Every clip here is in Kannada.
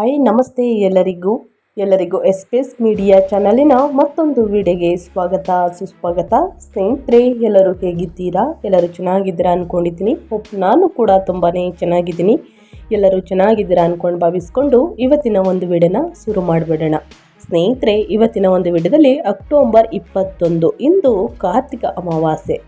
ಹಾಯ್, ನಮಸ್ತೆ ಎಲ್ಲರಿಗೂ. ಎಲ್ಲರಿಗೂ ಎಸ್ ಪಿ ಎಸ್ ಮೀಡಿಯಾ ಚಾನಲಿನ ಮತ್ತೊಂದು ವಿಡಿಯೋಗೆ ಸ್ವಾಗತ, ಸುಸ್ವಾಗತ. ಸ್ನೇಹಿತರೆ, ಎಲ್ಲರೂ ಹೇಗಿದ್ದೀರಾ? ಎಲ್ಲರೂ ಚೆನ್ನಾಗಿದ್ದೀರಾ ಅಂದ್ಕೊಂಡಿದ್ದೀನಿ ನಾನು ಕೂಡ ತುಂಬಾ ಚೆನ್ನಾಗಿದ್ದೀನಿ. ಎಲ್ಲರೂ ಚೆನ್ನಾಗಿದ್ದೀರಾ ಅಂದ್ಕೊಂಡು ಭಾವಿಸ್ಕೊಂಡು ಇವತ್ತಿನ ಒಂದು ವಿಡಿಯೋನ ಶುರು ಮಾಡಿಬಿಡೋಣ. ಸ್ನೇಹಿತರೆ, ಇವತ್ತಿನ ಒಂದು ವಿಡಿಯೋದಲ್ಲಿ ಅಕ್ಟೋಬರ್ ಇಪ್ಪತ್ತೊಂದು, ಇಂದು ಕಾರ್ತಿಕ ಅಮಾವಾಸ್ಯೆ.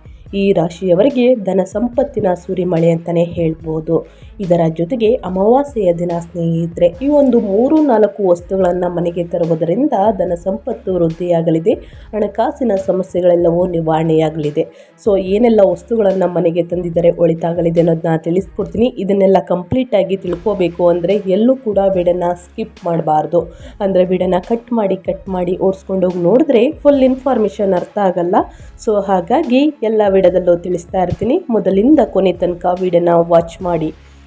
ಈ ರಾಶಿಯವರಿಗೆ ಧನ ಸಂಪತ್ತಿನ ಸುರಿಮಳೆ ಅಂತಲೇ ಹೇಳ್ಬೋದು. ಇದರ ಜೊತೆಗೆ ಅಮಾವಾಸ್ಯೆಯ ದಿನ ಸ್ನೇಹಿತರೆ, ಈ ಒಂದು ಮೂರು ನಾಲ್ಕು ವಸ್ತುಗಳನ್ನು ಮನೆಗೆ ತರುವುದರಿಂದ ಧನ ಸಂಪತ್ತು ವೃದ್ಧಿಯಾಗಲಿದೆ, ಹಣಕಾಸಿನ ಸಮಸ್ಯೆಗಳೆಲ್ಲವೂ ನಿವಾರಣೆಯಾಗಲಿದೆ. ಸೊ, ಏನೆಲ್ಲ ವಸ್ತುಗಳನ್ನು ಮನೆಗೆ ತಂದಿದ್ದರೆ ಒಳಿತಾಗಲಿದೆ ಅನ್ನೋದನ್ನ ತಿಳಿಸ್ಕೊಡ್ತೀನಿ. ಇದನ್ನೆಲ್ಲ ಕಂಪ್ಲೀಟಾಗಿ ತಿಳ್ಕೋಬೇಕು ಅಂದರೆ ಎಲ್ಲೂ ಕೂಡ ವಿಡನ್ನು ಸ್ಕಿಪ್ ಮಾಡಬಾರ್ದು. ಅಂದರೆ ವಿಡನ್ನು ಕಟ್ ಮಾಡಿ ಕಟ್ ಮಾಡಿ ಓಡಿಸ್ಕೊಂಡೋಗಿ ನೋಡಿದ್ರೆ ಫುಲ್ ಇನ್ಫಾರ್ಮೇಷನ್ ಅರ್ಥ ಆಗಲ್ಲ. ಸೊ, ಹಾಗಾಗಿ ಎಲ್ಲ ವಿಡದಲ್ಲೂ ತಿಳಿಸ್ತಾ ಇರ್ತೀನಿ. ಮೊದಲಿಂದ ಕೊನೆ ತನಕ ವಿಡನ್ನ ವಾಚ್ ಮಾಡಿ.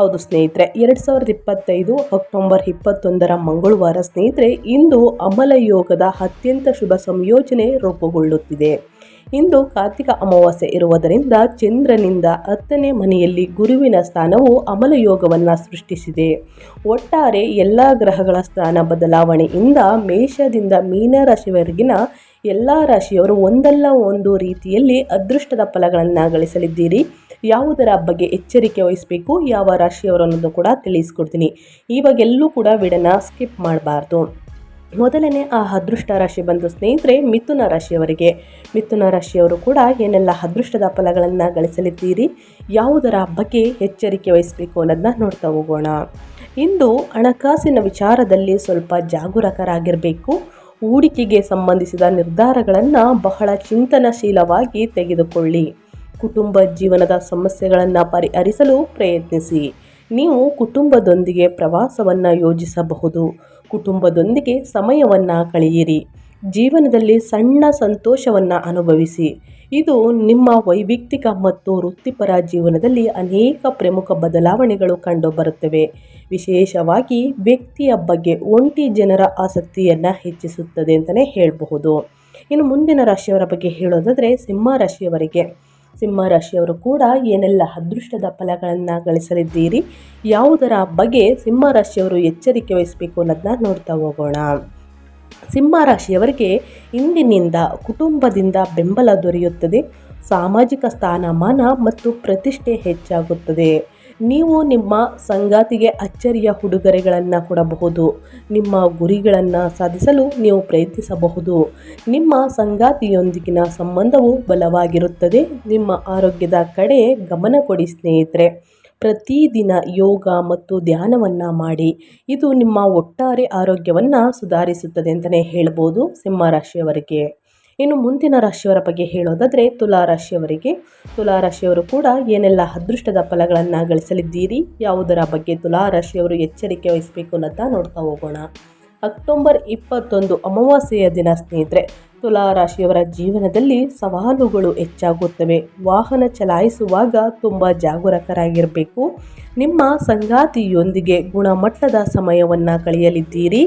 ಹೌದು ಸ್ನೇಹಿತರೆ, ಎರಡು ಸಾವಿರದ ಇಪ್ಪತ್ತೈದು ಅಕ್ಟೋಬರ್ ಇಪ್ಪತ್ತೊಂದರ ಮಂಗಳವಾರ ಸ್ನೇಹಿತರೆ, ಇಂದು ಅಮಲ ಯೋಗದ ಅತ್ಯಂತ ಶುಭ ಸಂಯೋಜನೆ ರೂಪುಗೊಳ್ಳುತ್ತಿದೆ. ಇಂದು ಕಾರ್ತಿಕ ಅಮಾವಾಸ್ಯೆ ಇರುವುದರಿಂದ ಚಂದ್ರನಿಂದ ಹತ್ತನೇ ಮನೆಯಲ್ಲಿ ಗುರುವಿನ ಸ್ಥಾನವು ಅಮಲ ಯೋಗವನ್ನು ಸೃಷ್ಟಿಸಿದೆ. ಒಟ್ಟಾರೆ ಎಲ್ಲ ಗ್ರಹಗಳ ಸ್ಥಾನ ಬದಲಾವಣೆಯಿಂದ ಮೇಷದಿಂದ ಮೀನರಾಶಿವರೆಗಿನ ಎಲ್ಲ ರಾಶಿಯವರು ಒಂದಲ್ಲ ಒಂದು ರೀತಿಯಲ್ಲಿ ಅದೃಷ್ಟದ ಫಲಗಳನ್ನು ಗಳಿಸಲಿದ್ದೀರಿ. ಯಾವುದರ ಬಗ್ಗೆ ಎಚ್ಚರಿಕೆ ವಹಿಸಬೇಕು, ಯಾವ ರಾಶಿಯವರು ಅನ್ನೋದು ಕೂಡ ತಿಳಿಸ್ಕೊಡ್ತೀನಿ. ಇವಾಗೆಲ್ಲೂ ಕೂಡ ವಿಡನ ಸ್ಕಿಪ್ ಮಾಡಬಾರ್ದು. ಮೊದಲನೇ, ಆ ಅದೃಷ್ಟ ರಾಶಿ ಬಂದು ಸ್ನೇಹಿತರೆ, ಮಿಥುನ ರಾಶಿಯವರಿಗೆ. ಮಿಥುನ ರಾಶಿಯವರು ಕೂಡ ಏನೆಲ್ಲ ಅದೃಷ್ಟದ ಫಲಗಳನ್ನು ಗಳಿಸಲಿದ್ದೀರಿ, ಯಾವುದರ ಬಗ್ಗೆ ಎಚ್ಚರಿಕೆ ವಹಿಸಬೇಕು ಅನ್ನೋದನ್ನ ನೋಡ್ತಾ ಹೋಗೋಣ. ಇಂದು ಹಣಕಾಸಿನ ವಿಚಾರದಲ್ಲಿ ಸ್ವಲ್ಪ ಜಾಗರೂಕರಾಗಿರಬೇಕು. ಹೂಡಿಕೆಗೆ ಸಂಬಂಧಿಸಿದ ನಿರ್ಧಾರಗಳನ್ನು ಬಹಳ ಚಿಂತನಶೀಲವಾಗಿ ತೆಗೆದುಕೊಳ್ಳಿ. ಕುಟುಂಬ ಜೀವನದ ಸಮಸ್ಯೆಗಳನ್ನು ಪರಿಹರಿಸಲು ಪ್ರಯತ್ನಿಸಿ. ನೀವು ಕುಟುಂಬದೊಂದಿಗೆ ಪ್ರವಾಸವನ್ನು ಯೋಜಿಸಬಹುದು. ಕುಟುಂಬದೊಂದಿಗೆ ಸಮಯವನ್ನು ಕಳೆಯಿರಿ. ಜೀವನದಲ್ಲಿ ಸಣ್ಣ ಸಂತೋಷವನ್ನು ಅನುಭವಿಸಿ. ಇದು ನಿಮ್ಮ ವೈಯಕ್ತಿಕ ಮತ್ತು ವೃತ್ತಿಪರ ಜೀವನದಲ್ಲಿ ಅನೇಕ ಪ್ರಮುಖ ಬದಲಾವಣೆಗಳು ಕಂಡುಬರುತ್ತವೆ. ವಿಶೇಷವಾಗಿ ವ್ಯಕ್ತಿಯ ಬಗ್ಗೆ ಒಂಟಿ ಜನರ ಆಸಕ್ತಿಯನ್ನು ಹೆಚ್ಚಿಸುತ್ತದೆ ಅಂತಲೇ ಹೇಳಬಹುದು. ಇನ್ನು ಮುಂದಿನ ರಾಶಿಯವರ ಬಗ್ಗೆ ಹೇಳೋದಾದರೆ ಸಿಂಹ ರಾಶಿಯವರಿಗೆ. ಸಿಂಹ ರಾಶಿಯವರು ಕೂಡ ಏನೆಲ್ಲ ಅದೃಷ್ಟದ ಫಲಗಳನ್ನು ಗಳಿಸಲಿದ್ದೀರಿ? ಯಾವುದರ ಬಗ್ಗೆ ಸಿಂಹರಾಶಿಯವರು ಎಚ್ಚರಿಕೆ ವಹಿಸಬೇಕು ಅನ್ನೋದನ್ನ ನೋಡ್ತಾ ಹೋಗೋಣ. ಸಿಂಹರಾಶಿಯವರಿಗೆ ಇಂದಿನಿಂದ ಕುಟುಂಬದಿಂದ ಬೆಂಬಲ ದೊರೆಯುತ್ತದೆ. ಸಾಮಾಜಿಕ ಸ್ಥಾನಮಾನ ಮತ್ತು ಪ್ರತಿಷ್ಠೆ ಹೆಚ್ಚಾಗುತ್ತದೆ. ನೀವು ನಿಮ್ಮ ಸಂಗಾತಿಗೆ ಅಚ್ಚರಿಯ ಉಡುಗೊರೆಗಳನ್ನು ಕೊಡಬಹುದು. ನಿಮ್ಮ ಗುರಿಗಳನ್ನು ಸಾಧಿಸಲು ನೀವು ಪ್ರಯತ್ನಿಸಬಹುದು. ನಿಮ್ಮ ಸಂಗಾತಿಯೊಂದಿಗಿನ ಸಂಬಂಧವು ಬಲವಾಗಿರುತ್ತದೆ. ನಿಮ್ಮ ಆರೋಗ್ಯದ ಕಡೆ ಗಮನ ಕೊಡಿ ಸ್ನೇಹಿತರೆ. ಪ್ರತಿದಿನ ಯೋಗ ಮತ್ತು ಧ್ಯಾನವನ್ನು ಮಾಡಿ. ಇದು ನಿಮ್ಮ ಒಟ್ಟಾರೆ ಆರೋಗ್ಯವನ್ನು ಸುಧಾರಿಸುತ್ತದೆ ಅಂತಲೇ ಹೇಳ್ಬೋದು ಸಿಂಹರಾಶಿಯವರಿಗೆ ಇನ್ನು ಮುಂದಿನ ರಾಶಿಯವರ ಬಗ್ಗೆ ಹೇಳೋದಾದರೆ ತುಲಾ ರಾಶಿಯವರಿಗೆ. ತುಲಾ ರಾಶಿಯವರು ಕೂಡ ಏನೆಲ್ಲ ಅದೃಷ್ಟದ ಫಲಗಳನ್ನು ಗಳಿಸಲಿದ್ದೀರಿ? ಯಾವುದರ ಬಗ್ಗೆ ತುಲಾ ರಾಶಿಯವರು ಎಚ್ಚರಿಕೆ ವಹಿಸಬೇಕು ಅನ್ನೋದನ್ನ ನೋಡ್ತಾ ಹೋಗೋಣ. ಅಕ್ಟೋಬರ್ ಇಪ್ಪತ್ತೊಂದು ಅಮಾವಾಸ್ಯೆಯ ದಿನ ಸ್ನೇಹಿತರೆ, ತುಲಾ ರಾಶಿಯವರ ಜೀವನದಲ್ಲಿ ಸವಾಲುಗಳು ಹೆಚ್ಚಾಗುತ್ತವೆ. ವಾಹನ ಚಲಾಯಿಸುವಾಗ ತುಂಬ ಜಾಗರೂಕರಾಗಿರಬೇಕು. ನಿಮ್ಮ ಸಂಗಾತಿಯೊಂದಿಗೆ ಗುಣಮಟ್ಟದ ಸಮಯವನ್ನು ಕಳೆಯಲಿದ್ದೀರಿ.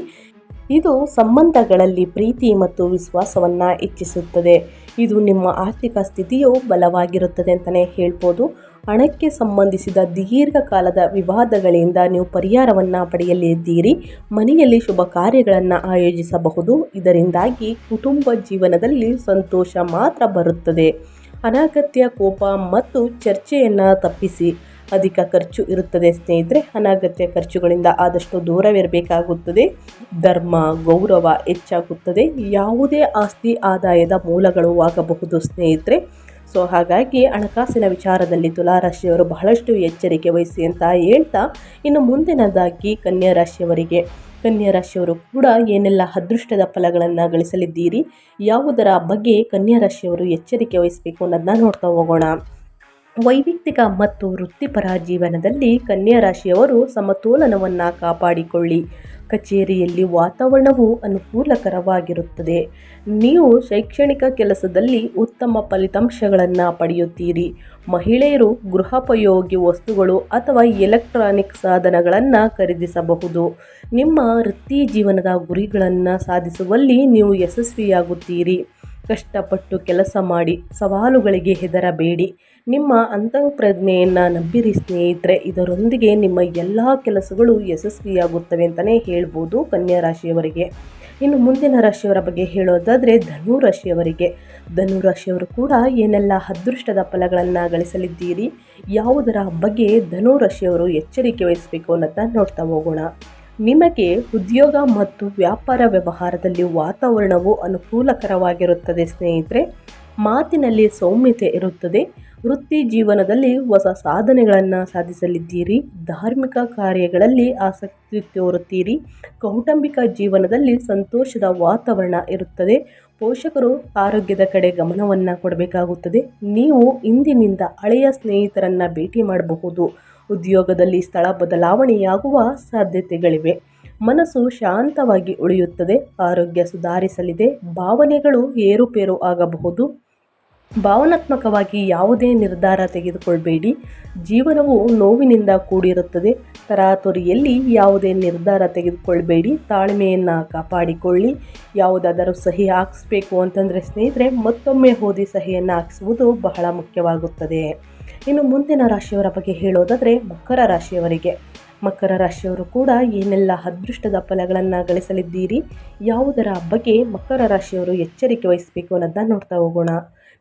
ಇದು ಸಂಬಂಧಗಳಲ್ಲಿ ಪ್ರೀತಿ ಮತ್ತು ವಿಶ್ವಾಸವನ್ನು ಹೆಚ್ಚಿಸುತ್ತದೆ. ಇದು ನಿಮ್ಮ ಆರ್ಥಿಕ ಸ್ಥಿತಿಯು ಬಲವಾಗಿರುತ್ತದೆ ಅಂತಲೇ ಹೇಳ್ಬೋದು. ಹಣಕ್ಕೆ ಸಂಬಂಧಿಸಿದ ದೀರ್ಘಕಾಲದ ವಿವಾದಗಳಿಂದ ನೀವು ಪರಿಹಾರವನ್ನು ಪಡೆಯಲಿದ್ದೀರಿ. ಮನೆಯಲ್ಲಿ ಶುಭ ಕಾರ್ಯಗಳನ್ನು ಆಯೋಜಿಸಬಹುದು. ಇದರಿಂದಾಗಿ ಕುಟುಂಬ ಜೀವನದಲ್ಲಿ ಸಂತೋಷ ಮಾತ್ರ ಬರುತ್ತದೆ. ಅನಗತ್ಯ ಕೋಪ ಮತ್ತು ಚರ್ಚೆಯನ್ನು ತಪ್ಪಿಸಿ. ಅಧಿಕ ಖರ್ಚು ಇರುತ್ತದೆ ಸ್ನೇಹಿತರೆ. ಅನಗತ್ಯ ಖರ್ಚುಗಳಿಂದ ಆದಷ್ಟು ದೂರವಿರಬೇಕಾಗುತ್ತದೆ. ಧರ್ಮ, ಗೌರವ ಹೆಚ್ಚಾಗುತ್ತದೆ. ಯಾವುದೇ ಆಸ್ತಿ ಆದಾಯದ ಮೂಲಗಳು ಆಗಬಹುದು ಸ್ನೇಹಿತರೆ. ಸೊ, ಹಾಗಾಗಿ ಹಣಕಾಸಿನ ವಿಚಾರದಲ್ಲಿ ತುಲಾರಾಶಿಯವರು ಬಹಳಷ್ಟು ಎಚ್ಚರಿಕೆ ವಹಿಸಿ ಅಂತ ಹೇಳ್ತಾ, ಇನ್ನು ಮುಂದಿನದಾಗಿ ಕನ್ಯಾ ರಾಶಿಯವರಿಗೆ ಕನ್ಯಾ ರಾಶಿಯವರು ಕೂಡ ಏನೆಲ್ಲ ಅದೃಷ್ಟದ ಫಲಗಳನ್ನು ಗಳಿಸಲಿದ್ದೀರಿ, ಯಾವುದರ ಬಗ್ಗೆ ಕನ್ಯಾ ರಾಶಿಯವರು ಎಚ್ಚರಿಕೆ ವಹಿಸಬೇಕು ಅನ್ನೋದನ್ನ ನೋಡ್ತಾ ಹೋಗೋಣ. ವೈಯಕ್ತಿಕ ಮತ್ತು ವೃತ್ತಿಪರ ಜೀವನದಲ್ಲಿ ಕನ್ಯಾ ರಾಶಿಯವರು ಸಮತೋಲನವನ್ನು ಕಾಪಾಡಿಕೊಳ್ಳಿ. ಕಚೇರಿಯಲ್ಲಿ ವಾತಾವರಣವು ಅನುಕೂಲಕರವಾಗಿರುತ್ತದೆ. ನೀವು ಶೈಕ್ಷಣಿಕ ಕೆಲಸದಲ್ಲಿ ಉತ್ತಮ ಫಲಿತಾಂಶಗಳನ್ನು ಪಡೆಯುತ್ತೀರಿ. ಮಹಿಳೆಯರು ಗೃಹೋಪಯೋಗಿ ವಸ್ತುಗಳು ಅಥವಾ ಎಲೆಕ್ಟ್ರಾನಿಕ್ ಸಾಧನಗಳನ್ನು ಖರೀದಿಸಬಹುದು. ನಿಮ್ಮ ವೃತ್ತಿ ಜೀವನದ ಗುರಿಗಳನ್ನು ಸಾಧಿಸುವಲ್ಲಿ ನೀವು ಯಶಸ್ವಿಯಾಗುತ್ತೀರಿ. ಕಷ್ಟಪಟ್ಟು ಕೆಲಸ ಮಾಡಿ ಸವಾಲುಗಳಿಗೆ ಹೆದರಬೇಡಿ. ನಿಮ್ಮ ಅಂತಃಪ್ರಜ್ಞೆಯನ್ನು ನಂಬಿರಿ ಸ್ನೇಹಿತರೆ, ಇದರೊಂದಿಗೆ ನಿಮ್ಮ ಎಲ್ಲ ಕೆಲಸಗಳು ಯಶಸ್ವಿಯಾಗುತ್ತವೆ ಅಂತಲೇ ಹೇಳ್ಬೋದು ಕನ್ಯಾ ರಾಶಿಯವರಿಗೆ. ಇನ್ನು ಮುಂದಿನ ರಾಶಿಯವರ ಬಗ್ಗೆ ಹೇಳೋದಾದರೆ ಧನು ರಾಶಿಯವರಿಗೆ. ಧನು ರಾಶಿಯವರು ಕೂಡ ಏನೆಲ್ಲ ಅದೃಷ್ಟದ ಫಲಗಳನ್ನು ಗಳಿಸಲಿದ್ದೀರಿ, ಯಾವುದರ ಬಗ್ಗೆ ಧನು ರಾಶಿಯವರು ಎಚ್ಚರಿಕೆ ವಹಿಸಬೇಕು ಅನ್ನೋದನ್ನ ನೋಡ್ತಾ ಹೋಗೋಣ. ನಿಮಗೆ ಉದ್ಯೋಗ ಮತ್ತು ವ್ಯಾಪಾರ ವ್ಯವಹಾರದಲ್ಲಿ ವಾತಾವರಣವು ಅನುಕೂಲಕರವಾಗಿರುತ್ತದೆ ಸ್ನೇಹಿತರೆ, ಮಾತಿನಲ್ಲಿ ಸೌಮ್ಯತೆ ಇರುತ್ತದೆ. ವೃತ್ತಿ ಜೀವನದಲ್ಲಿ ಹೊಸ ಸಾಧನೆಗಳನ್ನು ಸಾಧಿಸಲಿದ್ದೀರಿ. ಧಾರ್ಮಿಕ ಕಾರ್ಯಗಳಲ್ಲಿ ಆಸಕ್ತಿ ತೋರುತ್ತೀರಿ. ಕೌಟುಂಬಿಕ ಜೀವನದಲ್ಲಿ ಸಂತೋಷದ ವಾತಾವರಣ ಇರುತ್ತದೆ. ಪೋಷಕರು ಆರೋಗ್ಯದ ಕಡೆ ಗಮನವನ್ನು ಕೊಡಬೇಕಾಗುತ್ತದೆ. ನೀವು ಇಂದಿನಿಂದ ಹಳೆಯ ಸ್ನೇಹಿತರನ್ನು ಭೇಟಿ ಮಾಡಬಹುದು. ಉದ್ಯೋಗದಲ್ಲಿ ಸ್ಥಳ ಬದಲಾವಣೆಯಾಗುವ ಸಾಧ್ಯತೆಗಳಿವೆ. ಮನಸ್ಸು ಶಾಂತವಾಗಿ ಉಳಿಯುತ್ತದೆ. ಆರೋಗ್ಯ ಸುಧಾರಿಸಲಿದೆ. ಭಾವನೆಗಳು ಏರುಪೇರು ಆಗಬಹುದು. ಭಾವನಾತ್ಮಕವಾಗಿ ಯಾವುದೇ ನಿರ್ಧಾರ ತೆಗೆದುಕೊಳ್ಬೇಡಿ. ಜೀವನವು ನೋವಿನಿಂದ ಕೂಡಿರುತ್ತದೆ. ತರಾತುರಿಯಲ್ಲಿ ಯಾವುದೇ ನಿರ್ಧಾರ ತೆಗೆದುಕೊಳ್ಳಬೇಡಿ ತಾಳ್ಮೆಯನ್ನು ಕಾಪಾಡಿಕೊಳ್ಳಿ. ಯಾವುದಾದರೂ ಸಹಿ ಹಾಕಿಸ್ಬೇಕು ಅಂತಂದರೆ ಸ್ನೇಹಿತರೆ, ಮತ್ತೊಮ್ಮೆ ಓದಿ ಸಹಿಯನ್ನು ಹಾಕಿಸುವುದು ಬಹಳ ಮುಖ್ಯವಾಗುತ್ತದೆ. ಇನ್ನು ಮುಂದಿನ ರಾಶಿಯವರ ಬಗ್ಗೆ ಹೇಳೋದಾದರೆ ಮಕರ ರಾಶಿಯವರಿಗೆ. ಮಕರ ರಾಶಿಯವರು ಕೂಡ ಏನೆಲ್ಲ ಅದೃಷ್ಟದ ಫಲಗಳನ್ನು ಗಳಿಸಲಿದ್ದೀರಿ, ಯಾವುದರ ಬಗ್ಗೆ ಮಕರ ರಾಶಿಯವರು ಎಚ್ಚರಿಕೆ ವಹಿಸಬೇಕು ಅನ್ನೋದನ್ನ ನೋಡ್ತಾ ಹೋಗೋಣ.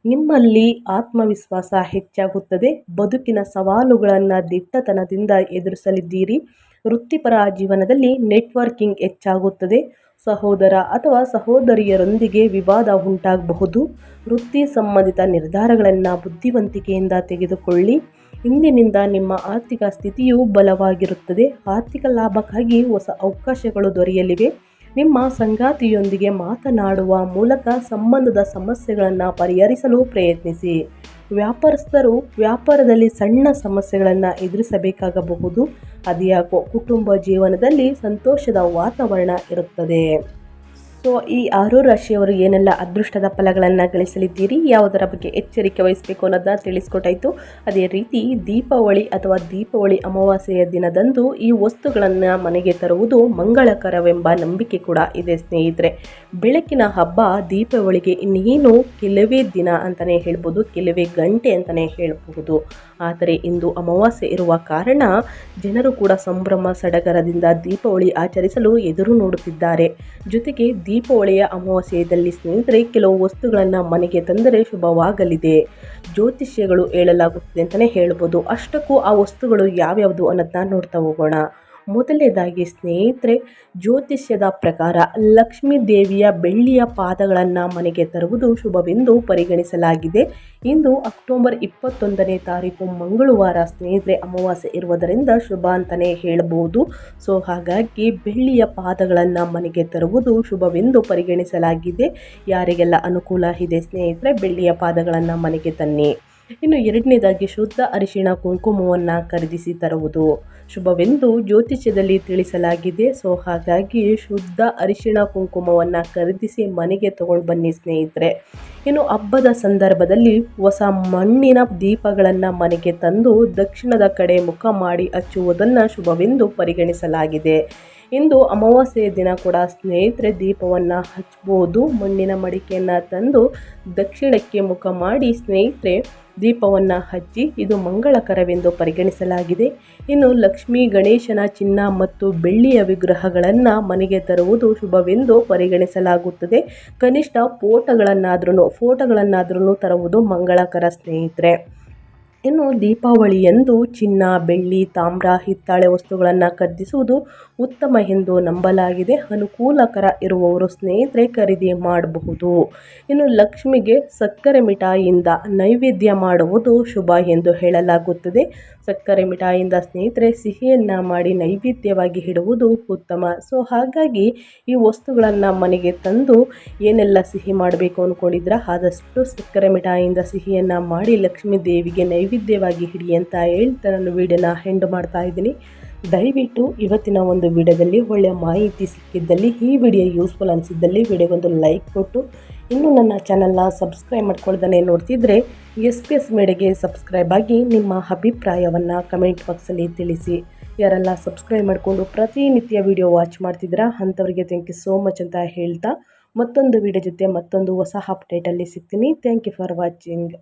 ನಿಮ್ಮಲ್ಲಿ ಆತ್ಮವಿಶ್ವಾಸ ಹೆಚ್ಚಾಗುತ್ತದೆ. ಬದುಕಿನ ಸವಾಲುಗಳನ್ನು ದಿಟ್ಟತನದಿಂದ ಎದುರಿಸಲಿದ್ದೀರಿ. ವೃತ್ತಿಪರ ಜೀವನದಲ್ಲಿ ನೆಟ್ವರ್ಕಿಂಗ್ ಹೆಚ್ಚಾಗುತ್ತದೆ. ಸಹೋದರ ಅಥವಾ ಸಹೋದರಿಯರೊಂದಿಗೆ ವಿವಾದ ಉಂಟಾಗಬಹುದು. ವೃತ್ತಿ ಸಂಬಂಧಿತ ನಿರ್ಧಾರಗಳನ್ನು ಬುದ್ಧಿವಂತಿಕೆಯಿಂದ ತೆಗೆದುಕೊಳ್ಳಿ. ಇಂದಿನಿಂದ ನಿಮ್ಮ ಆರ್ಥಿಕ ಸ್ಥಿತಿಯು ಬಲವಾಗಿರುತ್ತದೆ. ಆರ್ಥಿಕ ಲಾಭಕ್ಕಾಗಿ ಹೊಸ ಅವಕಾಶಗಳು ದೊರೆಯಲಿವೆ. ನಿಮ್ಮ ಸಂಗಾತಿಯೊಂದಿಗೆ ಮಾತನಾಡುವ ಮೂಲಕ ಸಂಬಂಧದ ಸಮಸ್ಯೆಗಳನ್ನು ಪರಿಹರಿಸಲು ಪ್ರಯತ್ನಿಸಿ. ವ್ಯಾಪಾರಸ್ಥರು ವ್ಯಾಪಾರದಲ್ಲಿ ಸಣ್ಣ ಸಮಸ್ಯೆಗಳನ್ನು ಎದುರಿಸಬೇಕಾಗಬಹುದು. ಅದ್ಯಾಕೋ ಕುಟುಂಬ ಜೀವನದಲ್ಲಿ ಸಂತೋಷದ ವಾತಾವರಣ ಇರುತ್ತದೆ. ಸೊ ಈ ಆರು ರಾಶಿಯವರು ಏನೆಲ್ಲ ಅದೃಷ್ಟದ ಫಲಗಳನ್ನು ಗಳಿಸಲಿದ್ದೀರಿ, ಯಾವುದರ ಬಗ್ಗೆ ಎಚ್ಚರಿಕೆ ವಹಿಸಬೇಕು ಅನ್ನೋದನ್ನ ತಿಳಿಸ್ಕೊಟ್ಟಾಯಿತು. ಅದೇ ರೀತಿ ದೀಪಾವಳಿ ಅಥವಾ ದೀಪಾವಳಿ ಅಮಾವಾಸ್ಯೆಯ ದಿನದಂದು ಈ ವಸ್ತುಗಳನ್ನು ಮನೆಗೆ ತರುವುದು ಮಂಗಳಕರವೆಂಬ ನಂಬಿಕೆ ಕೂಡ ಇದೆ ಸ್ನೇಹಿತರೆ. ಬೆಳಕಿನ ಹಬ್ಬ ದೀಪಾವಳಿಗೆ ಇನ್ನೇನು ಕೆಲವೇ ದಿನ ಅಂತಲೇ ಹೇಳ್ಬೋದು, ಕೆಲವೇ ಗಂಟೆ ಅಂತಲೇ ಹೇಳಬಹುದು. ಆದರೆ ಇಂದು ಅಮಾವಾಸ್ಯೆ ಇರುವ ಕಾರಣ ಜನರು ಕೂಡ ಸಂಭ್ರಮ, ಸಡಗರದಿಂದ ದೀಪಾವಳಿ ಆಚರಿಸಲು ಎದುರು ನೋಡುತ್ತಿದ್ದಾರೆ. ಜೊತೆಗೆ ದೀಪಾವಳಿಯ ಅಮಾವಾಸ್ಯೆಯಲ್ಲಿ ಸ್ನೇಹಿತರೆ, ಕೆಲವು ವಸ್ತುಗಳನ್ನು ಮನೆಗೆ ತಂದರೆ ಶುಭವಾಗಲಿದೆ. ಜ್ಯೋತಿಷ್ಯಗಳು ಹೇಳಲಾಗುತ್ತದೆ ಅಂತಲೇ ಹೇಳ್ಬೋದು. ಅಷ್ಟಕ್ಕೂ ಆ ವಸ್ತುಗಳು ಯಾವ್ಯಾವುದು ಅನ್ನೋದನ್ನ ನೋಡ್ತಾ ಹೋಗೋಣ. ಮೊದಲನೇದಾಗಿ ಸ್ನೇಹಿತರೆ, ಜ್ಯೋತಿಷ್ಯದ ಪ್ರಕಾರ ಲಕ್ಷ್ಮೀ ದೇವಿಯ ಬೆಳ್ಳಿಯ ಪಾದಗಳನ್ನು ಮನೆಗೆ ತರುವುದು ಶುಭವೆಂದು ಪರಿಗಣಿಸಲಾಗಿದೆ. ಇಂದು ಅಕ್ಟೋಬರ್ ಇಪ್ಪತ್ತೊಂದನೇ ತಾರೀಕು ಮಂಗಳವಾರ ಸ್ನೇಹಿತರೆ ಅಮಾವಾಸ್ಯೆ ಇರುವುದರಿಂದ ಶುಭ ಅಂತಲೇ ಹೇಳಬಹುದು. ಸೊ, ಹಾಗಾಗಿ ಬೆಳ್ಳಿಯ ಪಾದಗಳನ್ನು ಮನೆಗೆ ತರುವುದು ಶುಭವೆಂದು ಪರಿಗಣಿಸಲಾಗಿದೆ. ಯಾರಿಗೆಲ್ಲ ಅನುಕೂಲ ಇದೆ ಸ್ನೇಹಿತರೆ, ಬೆಳ್ಳಿಯ ಪಾದಗಳನ್ನು ಮನೆಗೆ ತನ್ನಿ. ಇನ್ನು ಎರಡನೇದಾಗಿ ಶುದ್ಧ ಅರಿಶಿಣ ಕುಂಕುಮವನ್ನು ಖರೀದಿಸಿ ತರುವುದು. ಶುಭವೆಂದು ಜ್ಯೋತಿಷ್ಯದಲ್ಲಿ ತಿಳಿಸಲಾಗಿದೆ. ಸೊ, ಹಾಗಾಗಿ ಶುದ್ಧ ಅರಿಶಿಣ ಕುಂಕುಮವನ್ನು ಖರೀದಿಸಿ ಮನೆಗೆ ತಗೊಂಡು ಬನ್ನಿ ಸ್ನೇಹಿತರೆ. ಇನ್ನು ಹಬ್ಬದ ಸಂದರ್ಭದಲ್ಲಿ ಹೊಸ ಮಣ್ಣಿನ ದೀಪಗಳನ್ನು ಮನೆಗೆ ತಂದು ದಕ್ಷಿಣದ ಕಡೆ ಮುಖ ಮಾಡಿ ಹಚ್ಚುವುದನ್ನು ಶುಭವೆಂದು ಪರಿಗಣಿಸಲಾಗಿದೆ. ಇಂದು ಅಮಾವಾಸ್ಯೆಯ ದಿನ ಕೂಡ ಸ್ನೇಹಿತರೆ ದೀಪವನ್ನು ಹಚ್ಬೋದು. ಮಣ್ಣಿನ ಮಡಿಕೆಯನ್ನು ತಂದು ದಕ್ಷಿಣಕ್ಕೆ ಮುಖ ಮಾಡಿ ಸ್ನೇಹಿತರೆ ದೀಪವನ್ನು ಹಚ್ಚಿ ಇದು ಮಂಗಳಕರವೆಂದು ಪರಿಗಣಿಸಲಾಗಿದೆ. ಇನ್ನು ಲಕ್ಷ್ಮೀ ಗಣೇಶನ ಚಿನ್ನ ಮತ್ತು ಬೆಳ್ಳಿಯ ವಿಗ್ರಹಗಳನ್ನು ಮನೆಗೆ ತರುವುದು ಶುಭವೆಂದು ಪರಿಗಣಿಸಲಾಗುತ್ತದೆ. ಕನಿಷ್ಠ ಫೋಟೋಗಳನ್ನಾದ್ರೂ ಫೋಟೋಗಳನ್ನಾದ್ರೂ ತರುವುದು ಮಂಗಳಕರ ಸ್ನೇಹಿತರೆ. ಇನ್ನು ದೀಪಾವಳಿಯಂದು ಚಿನ್ನ, ಬೆಳ್ಳಿ, ತಾಮ್ರ, ಹಿತ್ತಾಳೆ ವಸ್ತುಗಳನ್ನು ಖರೀದಿಸುವುದು ಉತ್ತಮ ಎಂದು ನಂಬಲಾಗಿದೆ. ಅನುಕೂಲಕರ ಇರುವವರು ಸ್ನೇಹಿತರೆ ಖರೀದಿ ಮಾಡಬಹುದು. ಇನ್ನು ಲಕ್ಷ್ಮಿಗೆ ಸಕ್ಕರೆ ಮಿಠಾಯಿಯಿಂದ ನೈವೇದ್ಯ ಮಾಡುವುದು ಶುಭ ಎಂದು ಹೇಳಲಾಗುತ್ತದೆ. ಸಕ್ಕರೆ ಮಿಠಾಯಿಯಿಂದ ಸ್ನೇಹಿತರೆ ಸಿಹಿಯನ್ನು ಮಾಡಿ ನೈವೇದ್ಯವಾಗಿ ಇಡುವುದು ಉತ್ತಮ. ಸೊ, ಹಾಗಾಗಿ ಈ ವಸ್ತುಗಳನ್ನು ಮನೆಗೆ ತಂದು ಏನೆಲ್ಲ ಸಿಹಿ ಮಾಡಬೇಕು ಅಂದ್ಕೊಂಡಿದ್ರೆ ಆದಷ್ಟು ಸಕ್ಕರೆ ಮಿಠಾಯಿಯಿಂದ ಸಿಹಿಯನ್ನು ಮಾಡಿ ಲಕ್ಷ್ಮೀ ದೇವಿಗೆ ನೈವೇದ್ಯವಾಗಿ ಹಿಡಿ ಅಂತ ಹೇಳ್ತಾ ನಾನು ವೀಡಿಯೋನ ಹೆಂಡ್ ಮಾಡ್ತಾ ಇದ್ದೀನಿ. ದಯವಿಟ್ಟು ಇವತ್ತಿನ ಒಂದು ವಿಡಿಯೋದಲ್ಲಿ ಒಳ್ಳೆಯ ಮಾಹಿತಿ ಸಿಕ್ಕಿದ್ದಲ್ಲಿ, ಈ ವಿಡಿಯೋ ಯೂಸ್ಫುಲ್ ಅನಿಸಿದ್ದಲ್ಲಿ ವಿಡಿಯೋಗೊಂದು ಲೈಕ್ ಕೊಟ್ಟು, ಇನ್ನೂ ನನ್ನ ಚಾನಲ್ನ ಸಬ್ಸ್ಕ್ರೈಬ್ ಮಾಡ್ಕೊಳ್ದೇ ನೋಡ್ತಿದ್ರೆ ಎಸ್ ಪಿ ಎಸ್ ಮೇಡೆಗೆ ಸಬ್ಸ್ಕ್ರೈಬ್ ಆಗಿ ನಿಮ್ಮ ಅಭಿಪ್ರಾಯವನ್ನು ಕಮೆಂಟ್ ಬಾಕ್ಸಲ್ಲಿ ತಿಳಿಸಿ. ಯಾರೆಲ್ಲ ಸಬ್ಸ್ಕ್ರೈಬ್ ಮಾಡಿಕೊಂಡು ಪ್ರತಿನಿತ್ಯ ವಿಡಿಯೋ ವಾಚ್ ಮಾಡ್ತಿದ್ದೀರಾ, ಅಂಥವ್ರಿಗೆ ಥ್ಯಾಂಕ್ ಯು ಸೋ ಮಚ್ ಅಂತ ಹೇಳ್ತಾ ಮತ್ತೊಂದು ವಿಡಿಯೋ ಜೊತೆ ಮತ್ತೊಂದು ಹೊಸ ಅಪ್ಡೇಟಲ್ಲಿ ಸಿಗ್ತೀನಿ. Thank you for watching